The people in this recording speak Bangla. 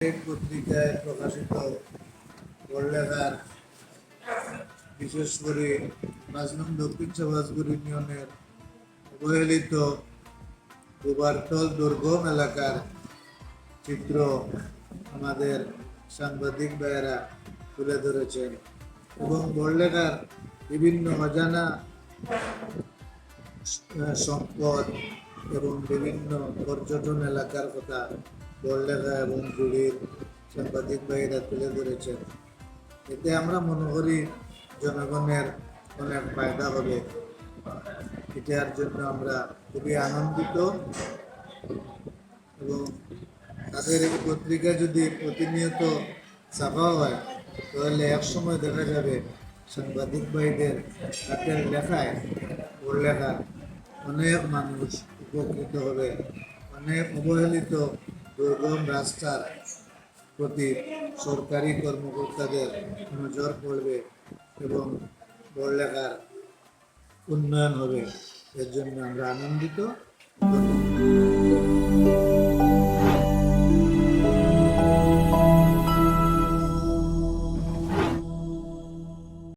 পত্রিকায় প্রকাশিত পড়লেখার বিশেষ করে নং দক্ষিণ সমাজপুর ইউনিয়নের অবহেলিত গোবারতল দুর্গম এলাকার চিত্র আমাদের সাংবাদিক ভাইয়েরা তুলে ধরেছেন এবং বড়লেখার বিভিন্ন অজানা সম্পদ এবং বিভিন্ন পর্যটন এলাকার কথা বড়লেখা এবং জুড়ির সাংবাদিক ভাইয়েরা তুলে ধরেছেন। এতে আমরা মনে করি জনগণের অনেক ফায়দা হবে। এটার জন্য আমরা খুবই আনন্দিত এবং তাদের এই পত্রিকা যদি প্রতিনিয়ত ছাপা হয়, তাহলে এক সময় দেখা যাবে সাংবাদিক ভাইদের হাতের লেখায় ওর লেখা অনেক মানুষ উপকৃত হবে, অনেক অবহেলিত দুর্গম রাস্তার প্রতি সরকারি কর্মকর্তাদের নজর পড়বে এবং পড়লেখার উন্নয়ন হবে, এর জন্য আমরা আনন্দিত।